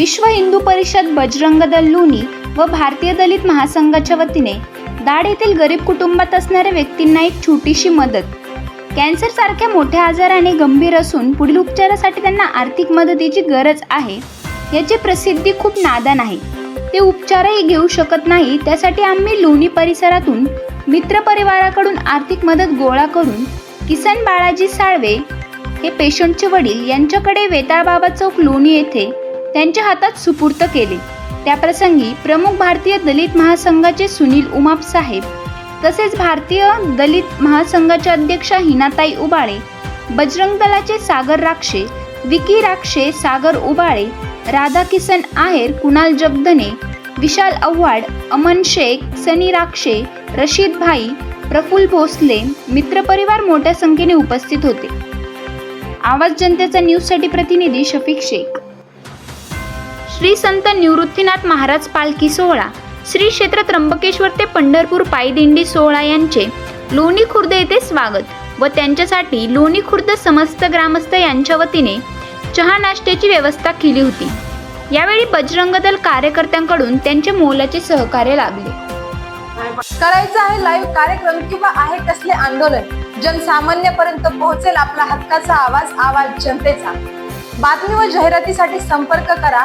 विश्व हिंदू परिषद बजरंग दल लोणी व भारतीय दलित महासंघाच्या वतीने दाड येथील गरीब कुटुंबात असणाऱ्या व्यक्तींना एक छोटीशी मदत. कॅन्सर सारख्या मोठ्या आजाराने गंभीर असून पुढील उपचारासाठी त्यांना आर्थिक मदतीची गरज आहे याची प्रसिद्धी खूप नादान आहे. ते उपचारही घेऊ शकत नाही त्यासाठी आम्ही लोणी परिसरातून मित्र परिवाराकडून आर्थिक मदत गोळा करून किसन बाळाजी साळवे हे पेशंटचे वडील यांच्याकडे वेताळबाबा चौक लोणी येथे त्यांच्या हातात सुपूर्त केले. त्याप्रसंगी प्रमुख भारतीय दलित महासंघाचे सुनील उमाप साहेब तसेच भारतीय दलित महासंघाच्या अध्यक्षा हिनाताई उबाळे बजरंग दलाचे सागर राक्षे विकी राक्षे सागर उबाळे राधा किसन आहेर कुणाल जगधने विशाल अव्हाड अमन शेख सनी राक्षे रशीद भाई प्रफुल भोसले मित्रपरिवार मोठ्या संख्येने उपस्थित होते. आवाज जनतेचा न्यूजसाठी प्रतिनिधी शफिक शेख. श्री संत निवृत्तीनाथ महाराज पालखी सोहळा. श्री क्षेत्र त्र्यंबकेश्वर ते पंढरपूर पायदिंडी सोहळा यांचे लोणी खुर्द येथे स्वागत व त्यांच्यासाठी लोणी खुर्द समस्त ग्रामस्थ यांच्या वतीने चहा नाश्त्याची व्यवस्था केली होती. यावेळी बजरंग दल कार्यकर्त्यांकडून त्यांचे मोलाचे सहकार्य लाभले करायचं आहे लाईव्ह कार्यक्रम किंवा आहे कसले आंदोलन जनसामान्यपर्यंत पोहोचेल आपला हक्काचा आवाज आवाज जनतेचा. बातमी व जाहिरातीसाठी संपर्क करा.